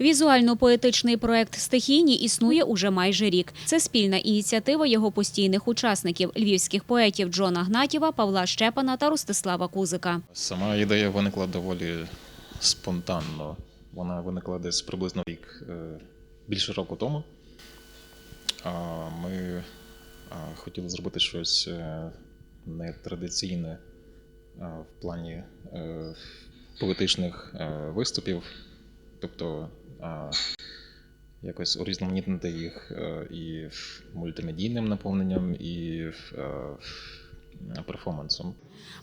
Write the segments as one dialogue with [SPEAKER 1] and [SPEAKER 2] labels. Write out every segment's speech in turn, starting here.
[SPEAKER 1] Візуально-поетичний проект Стихійні існує уже майже рік. Це спільна ініціатива його постійних учасників львівських поетів Джона Гнатєва, Павла Щепана та Ростислава Кузика.
[SPEAKER 2] Сама ідея виникла доволі спонтанно. Вона виникла десь приблизно рік е, більше року тому. Ми хотіли зробити щось е, нетрадиційне в плані е, поетичних виступів, тобто а, якось урізноманітнити їх е, і мультимедійним наповненням, і е, перформансом.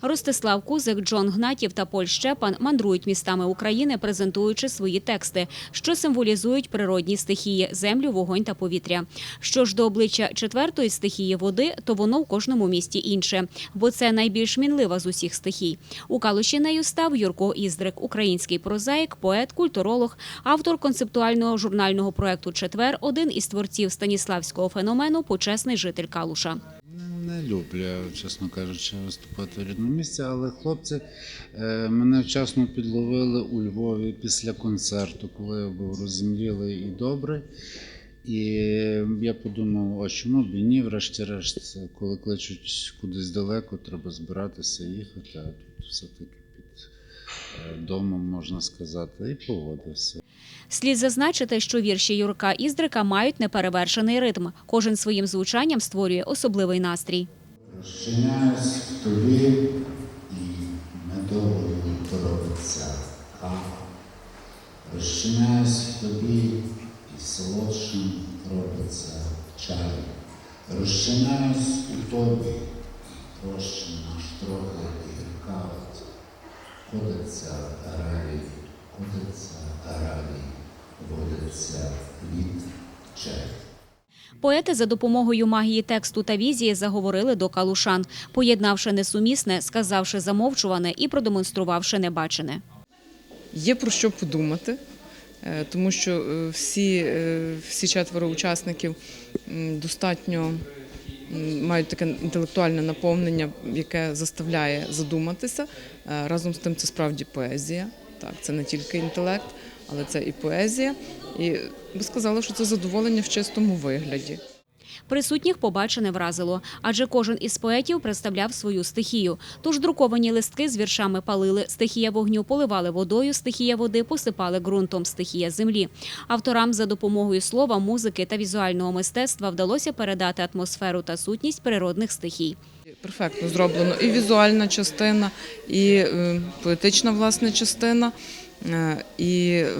[SPEAKER 1] Ростислав Кузик, Джон Гнатів та Поль Щепан мандрують містами України, презентуючи свої тексти, що символізують природні стихії землю, вогонь та повітря. Що ж до обличчя четвертої стихії води, то воно в кожному місті інше, бо це найбільш мінлива з усіх стихій. У Калуші нею став Юрко Іздрик, український прозаїк, поет, культуролог, автор концептуального журнального проекту Четвер, один із творців станіславського феномену Почесний житель Калуша.
[SPEAKER 3] Люблю, чесно кажучи, виступати в рідному місці, але хлопці е, мене вчасно підловили у Львові після концерту, коли я був розумілий і добрий. І я подумав, а чому б і ні, врешті-решт, коли кличуть кудись далеко, треба збиратися їхати, а тут все-таки домом, можна сказати, і погодився.
[SPEAKER 1] Слід зазначити, що вірші Юрка Іздрика мають неперевершений ритм. Кожен своїм звучанням створює особливий настрій.
[SPEAKER 3] Розчиняюсь в тобі і медовою торопиться кава. Розчиняюсь в тобі і солодшим робиться чай. Розчиняюсь у тобі, і прощена ж трохи. Ходиться ралій, ходиться ралій, водиться від чай.
[SPEAKER 1] Поети за допомогою магії тексту та візії заговорили до калушан, поєднавши несумісне, сказавши замовчуване і продемонструвавши небачене.
[SPEAKER 4] Є про що подумати, е, тому що е, всі, е, всі четверо учасників достатньо мають таке інтелектуальне наповнення, яке заставляє задуматися. Е, Разом з тим, це справді поезія. Так, це не тільки інтелект, але це і поезія. І би сказала, що це задоволення в чистому вигляді.
[SPEAKER 1] Присутніх побачене вразило, адже кожен із поетів представляв свою стихію. Тож друковані листки з віршами палили, стихія вогню поливали водою, стихія води посипали ґрунтом, стихія землі. Авторам за допомогою слова, музики та візуального мистецтва вдалося передати атмосферу та сутність природних стихій.
[SPEAKER 4] Перфектно зроблено і візуальна частина, і е, поетична власне частина, е, і е,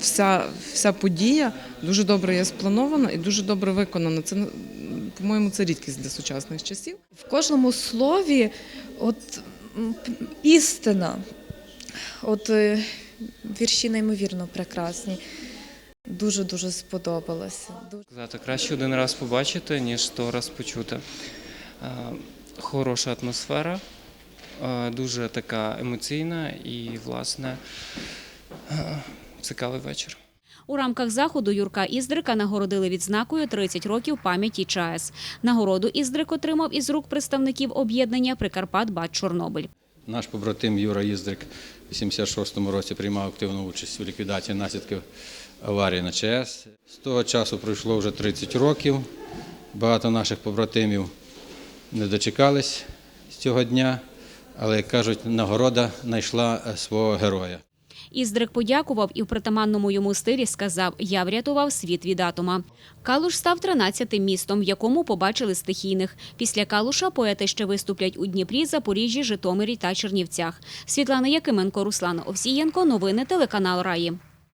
[SPEAKER 4] вся, вся подія дуже добре є спланована і дуже добре виконана. Це, по-моєму, це рідкість для сучасних часів.
[SPEAKER 5] В кожному слові от істина. От е, вірші неймовірно прекрасні. Дуже дуже сподобалося.
[SPEAKER 6] Сказати, краще один раз побачити, ніж сто раз почути. Е, Хороша атмосфера, е, дуже така емоційна і, власне, цікавий вечір.
[SPEAKER 1] У рамках заходу Юрка Іздрика нагородили відзнакою 30 років пам'яті ЧАЕС. Нагороду Іздрик отримав із рук представників об'єднання Прикарпат Бат Чорнобиль.
[SPEAKER 7] Наш побратим Юра Їздрик у 86-му році приймав активну участь у ліквідації наслідків аварії на ЧАЕС. З того часу пройшло вже 30 років. Багато наших побратимів не дочекались з цього дня, але, як кажуть, нагорода знайшла е, свого героя.
[SPEAKER 1] Іздрик подякував і в притаманному йому стилі сказав: Я врятував світ від атома. Калуш став 13-тим містом, в якому побачили стихійних. Після Калуша поети ще виступлять у Дніпрі, Запоріжжі, Житомирі та Чернівцях. Світлана Якименко, Руслан Овсієнко. Новини телеканал Раї.